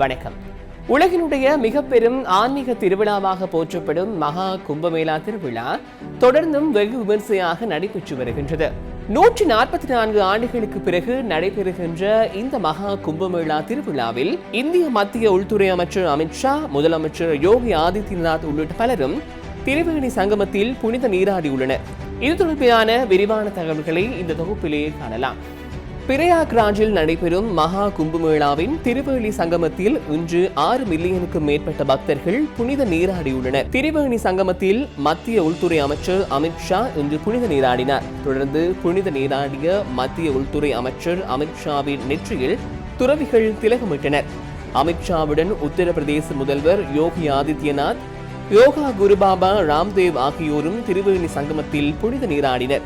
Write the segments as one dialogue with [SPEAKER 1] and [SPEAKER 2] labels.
[SPEAKER 1] வணக்கம். உலகினுடைய மிக பெரும் ஆன்மீக திருவிழாவாக போற்றப்படும் மகா கும்பமேளா திருவிழா தொடர்ந்தும் வெகு விமர்சையாக நடைபெற்று வருகின்றது. நூற்றி நாற்பத்தி நான்கு ஆண்டுகளுக்கு பிறகு நடைபெறுகின்ற இந்த மகா கும்பமேளா திருவிழாவில் இந்திய மத்திய உள்துறை அமைச்சர் அமித்ஷா முதலமைச்சர் யோகி ஆதித்யநாத் உள்ளிட்ட பலரும் திருவேணி சங்கமத்தில் புனித நீராடியுள்ளனர். இது தொடர்பிலான விரிவான தகவல்களை இந்த தொகுப்பிலேயே காணலாம். பிரயாக்ராஜில் நடைபெறும் மகா கும்பமேளாவின் திருவேணி சங்கமத்தில் இன்று ஆறு மில்லியனுக்கும் மேற்பட்ட பக்தர்கள் புனித நீராடியுள்ளனர். திருவேணி சங்கமத்தில் மத்திய உள்துறை அமைச்சர் அமித்ஷா இன்று புனித நீராடினார். தொடர்ந்து புனித நீராடிய மத்திய உள்துறை அமைச்சர் அமித்ஷாவின் நெற்றியில் துறவிகள் திலகமிட்டனர். அமித்ஷாவுடன் உத்தரப்பிரதேச முதல்வர் யோகி ஆதித்யநாத் யோகா குருபாபா ராம்தேவ் ஆகியோரும் திருவேணி சங்கமத்தில் புனித நீராடினர்.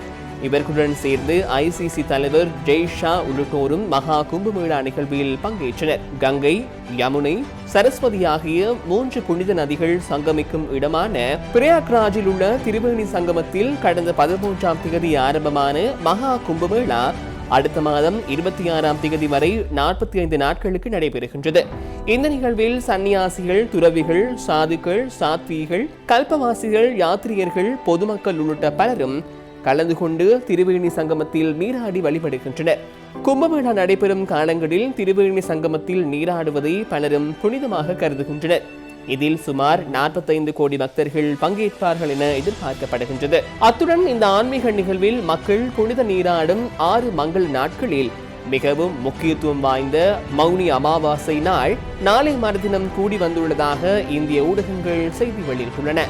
[SPEAKER 1] இவர்களுடன் சேர்ந்து ஐசிசி தலைவர் ஜெய் ஷா உள்ளிட்டோரும் மகா கும்பமேளா நிகழ்வில் பங்கேற்றனர். கங்கை யமுனை சரஸ்வதி ஆகிய மூன்று புனித நதிகள் சங்கமிக்கும் இடமான பிரயாக்ராஜில் உள்ள திருவேணி சங்கமத்தில் கடந்த பதிமூன்றாம் தேதி ஆரம்பமான மகா கும்பமேளா அடுத்த மாதம் இருபத்தி ஆறாம் தேதி வரை நாற்பத்தி ஐந்து நாட்களுக்கு நடைபெறுகின்றது. இந்த நிகழ்வில் சன்னியாசிகள் துறவிகள் சாதுக்கள் சாத்வீகள் கல்பவாசிகள் யாத்திரியர்கள் பொதுமக்கள் உள்ளிட்ட பலரும் கலந்து கொண்டு திருவேணி சங்கமத்தில் நீராடி வழிபடுகின்றனர். கும்பமேளா நடைபெறும் காலங்களில் திருவேணி சங்கமத்தில் நீராடுவதை பலரும் புனிதமாக கருதுகின்றனர். இதில் சுமார் 45 கோடி பக்தர்கள் பங்கேற்பார்கள் என எதிர்பார்க்கப்படுகின்றது. அத்துடன் இந்த ஆன்மீக நிகழ்வில் மக்கள் புனித நீராடும் ஆறு மங்கள் நாட்களில் மிகவும் முக்கியத்துவம் வாய்ந்த மௌனி அமாவாசை நாள் நாளை மறுதினம் கூடி வந்துள்ளதாக இந்திய ஊடகங்கள் செய்தி வெளியிட்டுள்ளன.